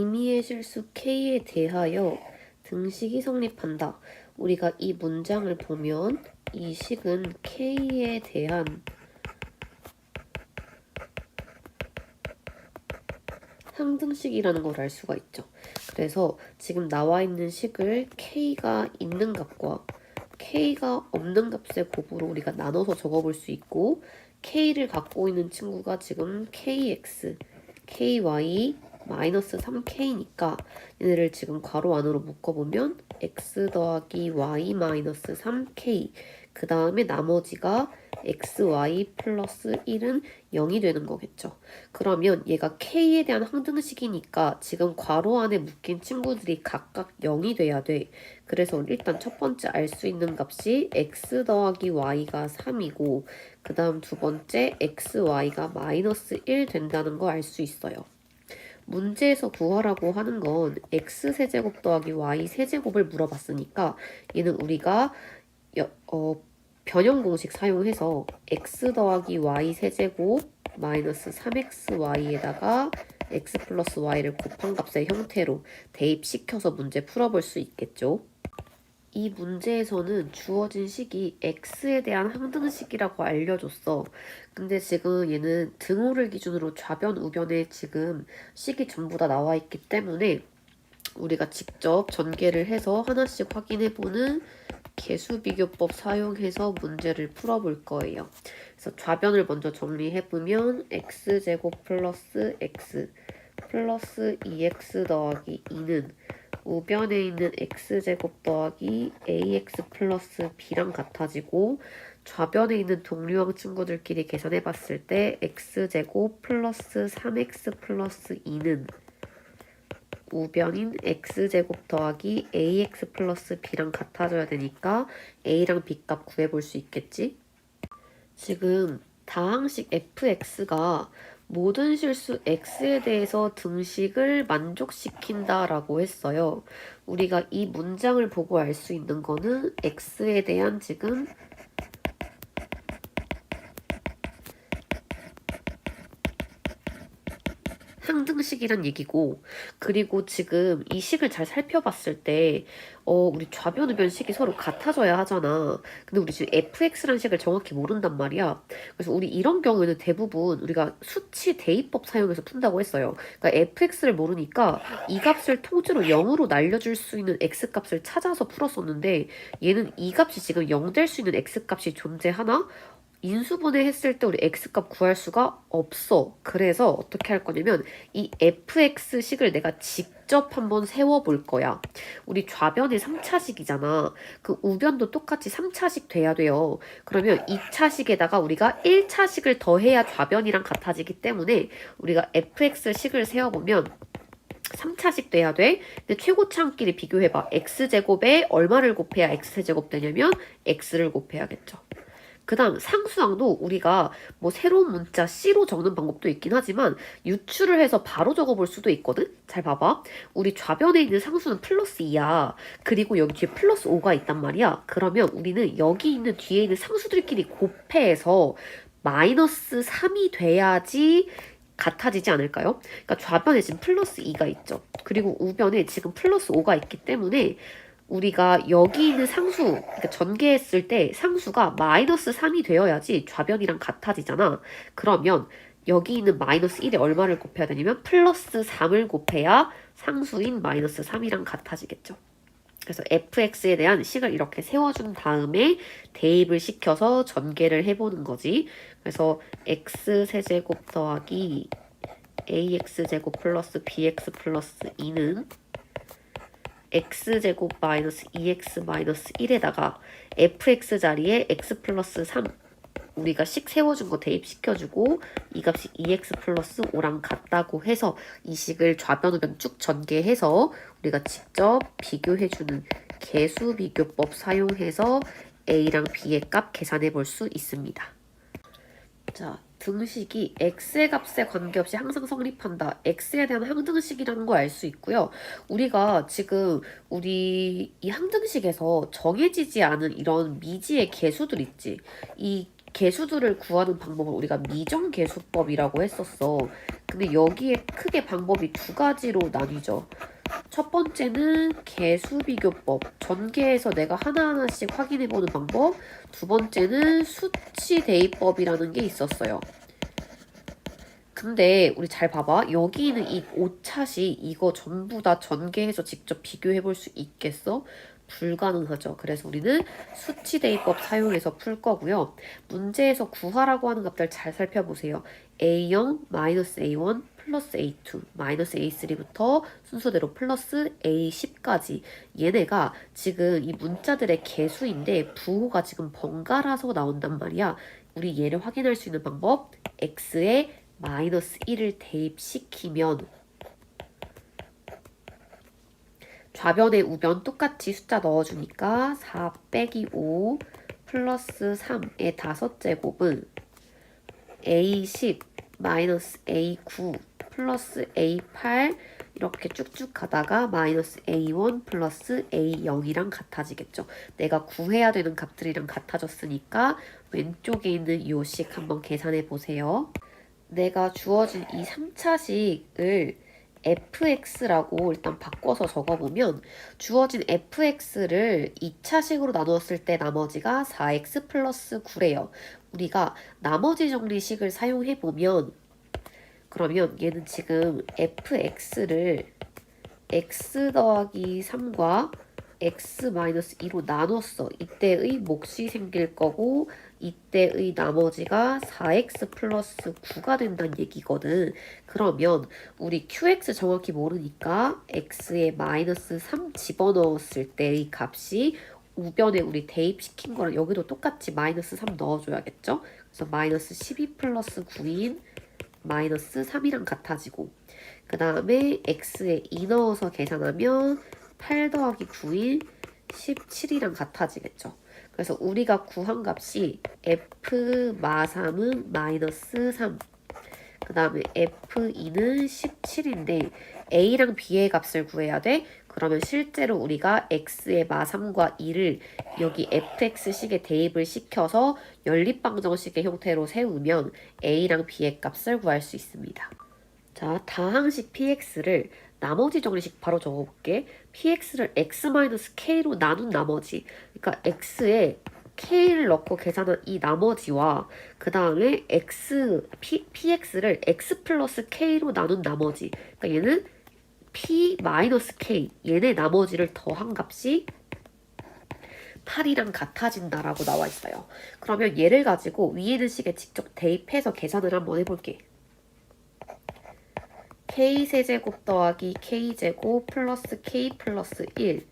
임의의 실수 K에 대하여 등식이 성립한다. 우리가 이 문장을 보면 이 식은 K에 대한 상등식이라는 걸 알 수가 있죠. 그래서 지금 나와 있는 식을 K가 있는 값과 K가 없는 값의 곱으로 우리가 나눠서 적어볼 수 있고 K를 갖고 있는 친구가 지금 KX, KY, 마이너스 3K니까 얘네를 지금 괄호 안으로 묶어보면 X 더하기 Y 마이너스 3K 그 다음에 나머지가 XY 플러스 1은 0이 되는 거겠죠. 그러면 얘가 K에 대한 항등식이니까 지금 괄호 안에 묶인 친구들이 각각 0이 돼야 돼. 그래서 일단 첫 번째 알 수 있는 값이 X 더하기 Y가 3이고 그 다음 두 번째 XY가 마이너스 1 된다는 거 알 수 있어요. 문제에서 구하라고 하는 건 x세제곱 더하기 y세제곱을 물어봤으니까 얘는 우리가 여, 어, 변형 공식 사용해서 x 더하기 y세제곱 마이너스 3xy에다가 x 플러스 y를 곱한 값의 형태로 대입시켜서 문제 풀어볼 수 있겠죠. 이 문제에서는 주어진 식이 x에 대한 항등식이라고 알려줬어. 근데 지금 얘는 등호를 기준으로 좌변, 우변에 지금 식이 전부 다 나와 있기 때문에 우리가 직접 전개를 해서 하나씩 확인해보는 개수 비교법 사용해서 문제를 풀어볼 거예요. 그래서 좌변을 먼저 정리해보면 x제곱 플러스 x 플러스 2x 더하기 2는 우변에 있는 x제곱 더하기 ax 플러스 b랑 같아지고 좌변에 있는 동류형 친구들끼리 계산해 봤을 때 x제곱 플러스 3x 플러스 2는 우변인 x제곱 더하기 ax 플러스 b랑 같아져야 되니까 a랑 b 값 구해볼 수 있겠지? 지금 다항식 fx가 모든 실수 x에 대해서 등식을 만족시킨다라고 했어요. 우리가 이 문장을 보고 알 수 있는 거는 x에 대한 지금 항등식이란 얘기고 그리고 지금 이 식을 잘 살펴봤을 때 어, 우리 좌변 우변 식이 서로 같아져야 하잖아. 근데 우리 지금 fx라는 식을 정확히 모른단 말이야. 그래서 우리 이런 경우에는 대부분 우리가 수치 대입법 사용해서 푼다고 했어요. 그러니까 fx를 모르니까 이 값을 통째로 0으로 날려줄 수 있는 x 값을 찾아서 풀었었는데 얘는 이 값이 지금 0 될 수 있는 x 값이 존재하나? 인수분해 했을 때 우리 x값 구할 수가 없어. 그래서 어떻게 할 거냐면 이 fx식을 내가 직접 한번 세워볼 거야. 우리 좌변이 3차식이잖아. 그 우변도 똑같이 3차식 돼야 돼요. 그러면 2차식에다가 우리가 1차식을 더해야 좌변이랑 같아지기 때문에 우리가 fx식을 세워보면 3차식 돼야 돼. 근데 최고차항끼리 비교해봐. x제곱에 얼마를 곱해야 x제곱 되냐면 x를 곱해야겠죠. 그 다음 상수항도 우리가 뭐 새로운 문자 C로 적는 방법도 있긴 하지만 유추를 해서 바로 적어볼 수도 있거든? 잘 봐봐. 우리 좌변에 있는 상수는 플러스 2야. 그리고 여기 뒤에 플러스 5가 있단 말이야. 그러면 우리는 여기 있는 뒤에 있는 상수들끼리 곱해서 마이너스 3이 돼야지 같아지지 않을까요? 그러니까 좌변에 지금 플러스 2가 있죠. 그리고 우변에 지금 플러스 5가 있기 때문에 우리가 여기 있는 상수, 그러니까 전개했을 때 상수가 마이너스 3이 되어야지 좌변이랑 같아지잖아. 그러면 여기 있는 마이너스 1에 얼마를 곱해야 되냐면 플러스 3을 곱해야 상수인 마이너스 3이랑 같아지겠죠. 그래서 fx에 대한 식을 이렇게 세워준 다음에 대입을 시켜서 전개를 해보는 거지. 그래서 x 세제곱 더하기 ax제곱 플러스 bx 플러스 2는 x제곱 마이너스 2x 마이너스 1에다가 fx 자리에 x 플러스 3 우리가 식 세워준 거 대입시켜주고 이 값이 2x 플러스 5랑 같다고 해서 이 식을 좌변 우변 쭉 전개해서 우리가 직접 비교해주는 개수 비교법 사용해서 a랑 b의 값 계산해 볼 수 있습니다. 자, 등식이 x의 값에 관계없이 항상 성립한다. x에 대한 항등식이라는 걸 알 수 있고요. 우리가 지금 우리 이 항등식에서 정해지지 않은 이런 미지의 개수들 있지. 이 개수들을 구하는 방법을 우리가 미정개수법이라고 했었어. 근데 여기에 크게 방법이 두 가지로 나뉘죠. 첫 번째는 개수 비교법. 전개해서 내가 하나하나씩 확인해 보는 방법. 두 번째는 수치 대입법이라는 게 있었어요. 근데 우리 잘 봐봐. 여기 있는 이 오차시 이거 전부 다 전개해서 직접 비교해 볼 수 있겠어? 불가능하죠. 그래서 우리는 수치 대입법 사용해서 풀 거고요. 문제에서 구하라고 하는 값들 잘 살펴보세요. A0, 마이너스 A1, 플러스 A2, 마이너스 A3부터 순서대로 플러스 A10까지 얘네가 지금 이 문자들의 개수인데 부호가 지금 번갈아서 나온단 말이야. 우리 얘를 확인할 수 있는 방법 x에 마이너스 1을 대입시키면 좌변에 우변 똑같이 숫자 넣어주니까 4 빼기 5 플러스 3의 다섯 제곱은 A10 마이너스 A9 플러스 A8 이렇게 쭉쭉 가다가 마이너스 A1 플러스 A0이랑 같아지겠죠. 내가 구해야 되는 값들이랑 같아졌으니까 왼쪽에 있는 요식 한번 계산해 보세요. 내가 주어진 이 3차식을 fx라고 일단 바꿔서 적어보면 주어진 fx를 2차식으로 나누었을 때 나머지가 4x 플러스 9래요. 우리가 나머지 정리식을 사용해보면 그러면 얘는 지금 fx를 x 더하기 3과 x 마이너스 2로 나눴어. 이때의 몫이 생길 거고 이때의 나머지가 4x 플러스 9가 된다는 얘기거든. 그러면 우리 qx 정확히 모르니까 x에 마이너스 3 집어넣었을 때의 값이 우변에 우리 대입시킨 거랑 여기도 똑같이 마이너스 3 넣어줘야겠죠? 그래서 마이너스 12 플러스 9인 마이너스 3이랑 같아지고 그 다음에 x에 2 넣어서 계산하면 8 더하기 9인 17이랑 같아지겠죠. 그래서 우리가 구한 값이 f 마 3은 마이너스 3. 그 다음에 f2는 17인데 a랑 b의 값을 구해야 돼. 그러면 실제로 우리가 x의 마 3과 2를 여기 fx식에 대입을 시켜서 연립방정식의 형태로 세우면 a랑 b의 값을 구할 수 있습니다. 자, 다항식 px를 나머지 정리식 바로 적어볼게. px를 x-k로 나눈 나머지. 그러니까 x에 k를 넣고 계산한 이 나머지와 그 다음에 x, px를 x 플러스 k로 나눈 나머지. 그러니까 얘는 p 마이너스 k. 얘네 나머지를 더한 값이 8이랑 같아진다라고 나와 있어요. 그러면 얘를 가지고 위에 있는 식에 직접 대입해서 계산을 한번 해볼게. K세제곱 더하기 k제곱 플러스 k 플러스 1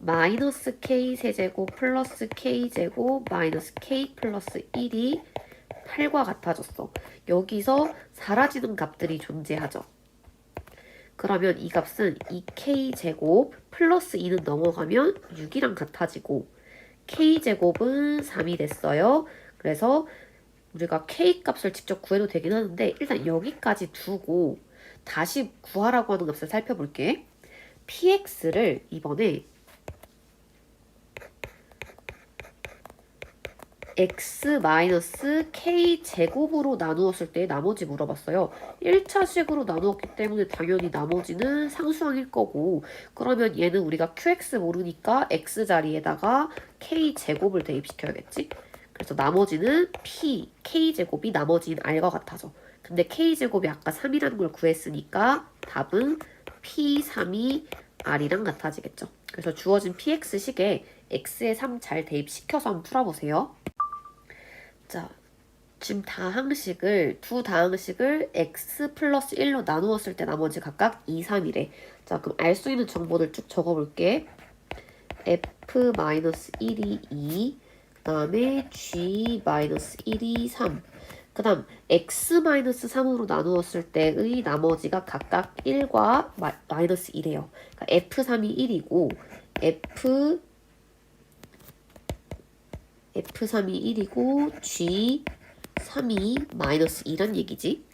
마이너스 k세제곱 플러스 k제곱 마이너스 k 플러스 1이 8과 같아졌어. 여기서 사라지는 값들이 존재하죠. 그러면 이 값은 2k제곱 플러스 2는 넘어가면 6이랑 같아지고 k제곱은 3이 됐어요. 그래서 우리가 k 값을 직접 구해도 되긴 하는데 일단 여기까지 두고 다시 구하라고 하는 값을 살펴볼게. px를 이번에 x-k 제곱으로 나누었을 때 나머지 물어봤어요. 1차식으로 나누었기 때문에 당연히 나머지는 상수항일 거고 그러면 얘는 우리가 qx 모르니까 x 자리에다가 k 제곱을 대입시켜야겠지? 그래서 나머지는 p, k 제곱이 나머지인 r과 같아져. 근데 k제곱이 아까 3이라는 걸 구했으니까 답은 p3이 r이랑 같아지겠죠. 그래서 주어진 px식에 x에 3잘 대입시켜서 한번 풀어보세요. 자, 지금 다항식을 두 다항식을 x 플러스 1로 나누었을 때 나머지 각각 2, 3이래. 자, 그럼 알 수 있는 정보를 쭉 적어볼게. f 마이너스 1이 2, 그 다음에 g 마이너스 1이 3. 그 다음 x-3으로 나누었을 때의 나머지가 각각 1과 마, 마이너스 1이에요. 그러니까 f3이 1이고 f f3이 1이고 g3이 마이너스 2란 얘기지.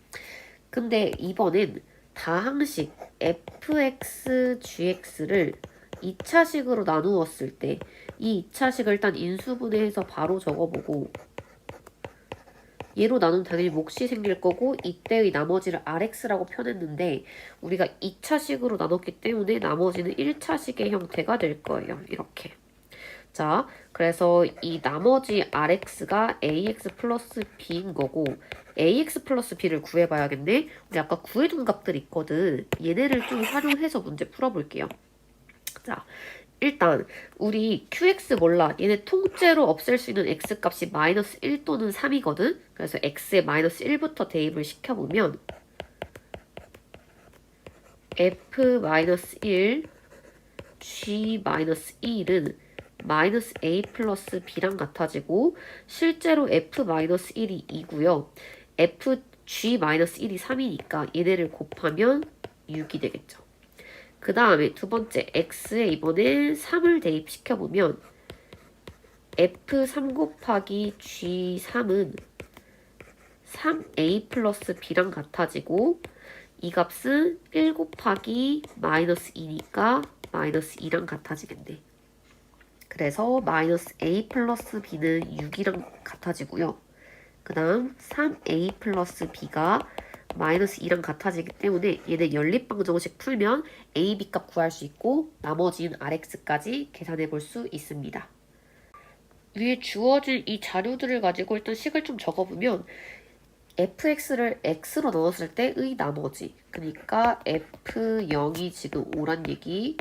근데 이번엔 다항식 fx, gx를 2차식으로 나누었을 때 이 2차식을 일단 인수분해해서 바로 적어보고 얘로 나누면 당연히 몫이 생길 거고 이때의 나머지를 RX라고 표현했는데 우리가 2차식으로 나눴기 때문에 나머지는 1차식의 형태가 될 거예요. 이렇게. 자, 그래서 이 나머지 RX가 AX 플러스 B인 거고 AX 플러스 B를 구해봐야겠네. 우리 아까 구해둔 값들 있거든. 얘네를 좀 활용해서 문제 풀어볼게요. 자, 일단 우리 QX 몰라. 얘네 통째로 없앨 수 있는 X 값이 마이너스 1 또는 3이거든. 그래서 X에 마이너스 1부터 대입을 시켜보면 F 마이너스 1, G 마이너스 1은 마이너스 A 플러스 B랑 같아지고 실제로 F 마이너스 1이 2고요. F G 마이너스 1이 3이니까 얘네를 곱하면 6이 되겠죠. 그 다음에 두 번째 x에 이번에 3을 대입시켜보면 f3 곱하기 g3은 3a 플러스 b랑 같아지고 이 값은 1 곱하기 마이너스 2니까 마이너스 2랑 같아지겠네. 그래서 마이너스 a 플러스 b는 6이랑 같아지고요. 그 다음 3a 플러스 b가 마이너스 2랑 같아지기 때문에 얘는 연립방정식 풀면 a, b 값 구할 수 있고 나머지는 rx까지 계산해 볼 수 있습니다. 위에 주어진 이 자료들을 가지고 일단 식을 좀 적어보면 fx를 x로 넣었을 때의 나머지 그러니까 f0이 지금 5란 얘기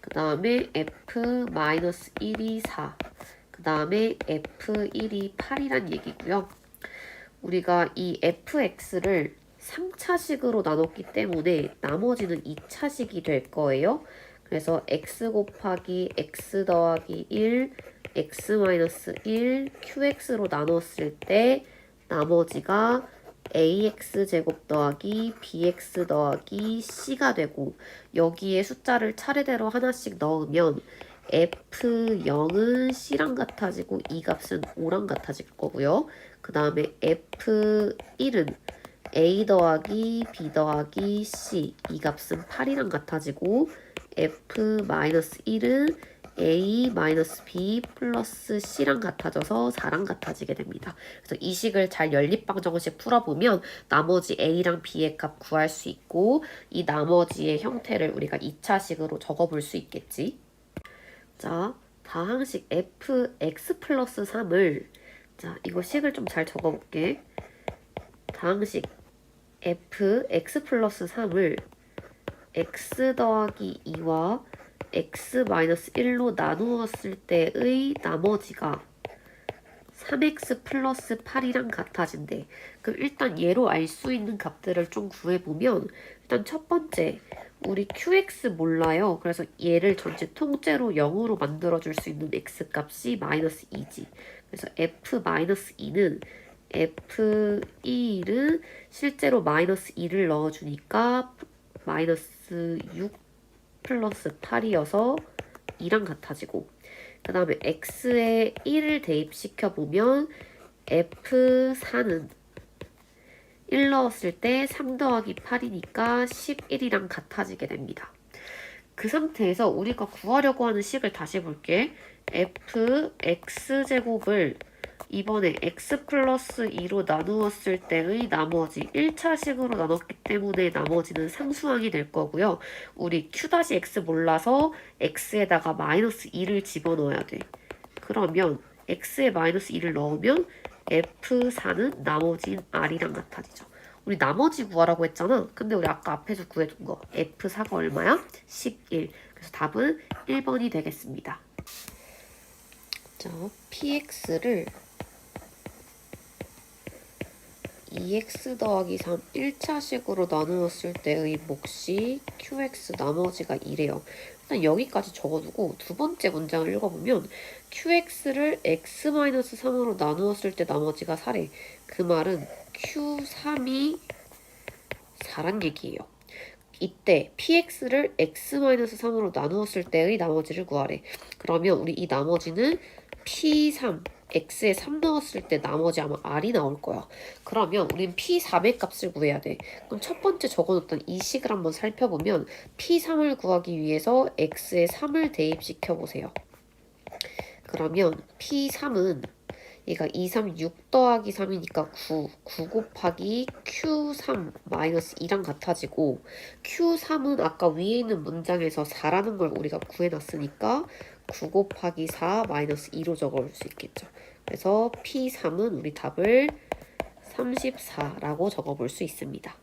그 다음에 f-1이 4, 그 다음에 f1이 8이란 얘기고요. 우리가 이 fx를 3차식으로 나눴기 때문에 나머지는 2차식이 될 거예요. 그래서 x 곱하기 x 더하기 1, x 마이너스 1, qx로 나눴을 때 나머지가 ax 제곱 더하기 bx 더하기 c가 되고 여기에 숫자를 차례대로 하나씩 넣으면 f0은 c랑 같아지고 이 값은 5랑 같아질 거고요. 그 다음에 f1은 a 더하기 b 더하기 c 이 값은 8이랑 같아지고 f-1은 a-b 플러스 c랑 같아져서 4랑 같아지게 됩니다. 그래서 이 식을 잘 연립방정식 풀어보면 나머지 a랑 b의 값 구할 수 있고 이 나머지의 형태를 우리가 2차식으로 적어볼 수 있겠지. 자, 다항식 fx 플러스 3을 자, 이거 식을 좀 잘 적어볼게. 다항식 f x 플러스 3을 x 더하기 2와 x 마이너스 1로 나누었을 때의 나머지가 3x 플러스 8이랑 같아진대. 그럼 일단 얘로 알 수 있는 값들을 좀 구해보면 일단 첫 번째 우리 qx 몰라요. 그래서 얘를 전체 통째로 0으로 만들어줄 수 있는 x 값이 마이너스 2지. 그래서 f 마이너스 2는 f1은 실제로 마이너스 2를 넣어주니까 마이너스 6 플러스 8이어서 2랑 같아지고 그 다음에 x에 1을 대입시켜 보면 f4는 1 넣었을 때 3 더하기 8이니까 11이랑 같아지게 됩니다. 그 상태에서 우리가 구하려고 하는 식을 다시 볼게. f x제곱을 이번에 x 플러스 2로 나누었을 때의 나머지 1차식으로 나눴기 때문에 나머지는 상수항이 될 거고요. 우리 q-x 몰라서 x에다가 마이너스 2를 집어넣어야 돼. 그러면 x에 마이너스 2를 넣으면 f4는 나머지인 r이랑 같아지죠. 우리 나머지 구하라고 했잖아. 근데 우리 아까 앞에서 구해둔 거 f4가 얼마야? 11. 그래서 답은 1번이 되겠습니다. 자, px를 2x 더하기 3 1차식으로 나누었을 때의 몫이 qx 나머지가 이래요. 일단 여기까지 적어두고 두 번째 문장을 읽어보면 qx를 x-3으로 나누었을 때 나머지가 4래. 그 말은 q3이 4란 얘기예요. 이때 px를 x-3으로 나누었을 때의 나머지를 구하래. 그러면 우리 이 나머지는 p3 x에 3 넣었을 때 나머지 아마 r이 나올 거야. 그러면 우린 p4의 값을 구해야 돼. 그럼 첫 번째 적어놓던 이 식을 한번 살펴보면 p3을 구하기 위해서 x에 3을 대입시켜 보세요. 그러면 p3은 얘가 2, 3, 6 더하기 3이니까 9. 9 곱하기 Q3 마이너스 2랑 같아지고 Q3은 아까 위에 있는 문장에서 4라는 걸 우리가 구해놨으니까 9 곱하기 4 마이너스 2로 적어볼 수 있겠죠. 그래서 P3은 우리 답을 34라고 적어볼 수 있습니다.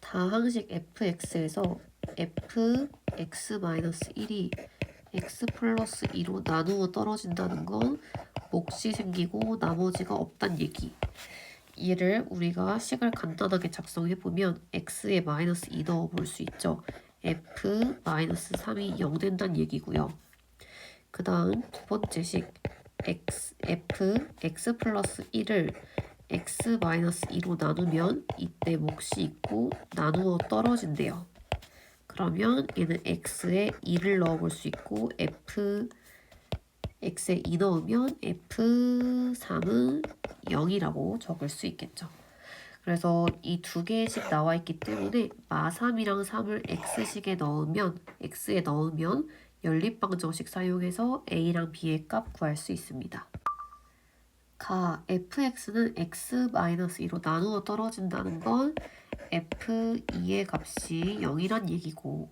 다항식 fx에서 fx-1이 x 플러스 2로 나누어 떨어진다는 건 몫이 생기고 나머지가 없단 얘기. 얘를 우리가 식을 간단하게 작성해 보면 x에 마이너스 2 넣어 볼 수 있죠. F 마이너스 3이 0 된다는 얘기고요. 그 다음 두 번째 식 x, f x 플러스 1을 x 마이너스 2로 나누면 이때 몫이 있고 나누어 떨어진대요. 그러면 얘는 x에 2를 넣어볼 수 있고 f x에 2 넣으면 f3은 0이라고 적을 수 있겠죠. 그래서 이 두 개씩 나와 있기 때문에 마3이랑 3을 x식에 넣으면 x에 넣으면 연립방정식 사용해서 a랑 b의 값 구할 수 있습니다. 가 fx는 x-2로 나누어 떨어진다는 건 f2의 값이 0이란 얘기고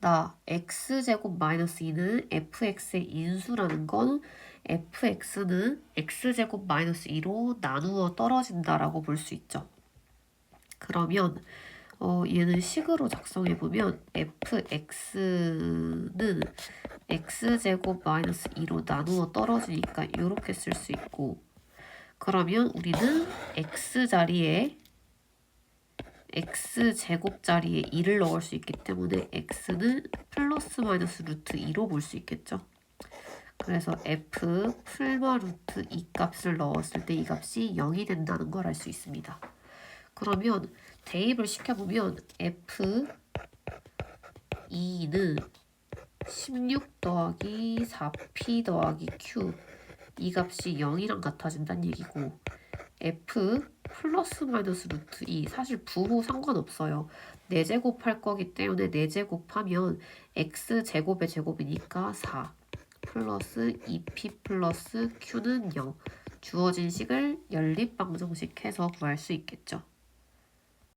나 x제곱 마이너스 2는 fx의 인수라는 건 fx는 x제곱 마이너스 2로 나누어 떨어진다라고 볼 수 있죠. 그러면 어, 얘는 식으로 작성해 보면 fx는 x제곱 마이너스 2로 나누어 떨어지니까 이렇게 쓸 수 있고 그러면 우리는 x 자리에 x제곱 자리에 2를 넣을 수 있기 때문에 x는 플러스 마이너스 루트 2로 볼 수 있겠죠. 그래서 f 풀마 루트 2 값을 넣었을 때 이 값이 0이 된다는 걸 알 수 있습니다. 그러면 대입을 시켜보면 f 2는 16 더하기 4p 더하기 q 이 값이 0이랑 같아진다는 얘기고 f 플러스 마이너스 루트 2 사실 부호 상관없어요. 4제곱 할 거기 때문에 4제곱 하면 x 제곱의 제곱이니까 4 플러스 2p 플러스 q는 0 주어진 식을 연립방정식 해서 구할 수 있겠죠.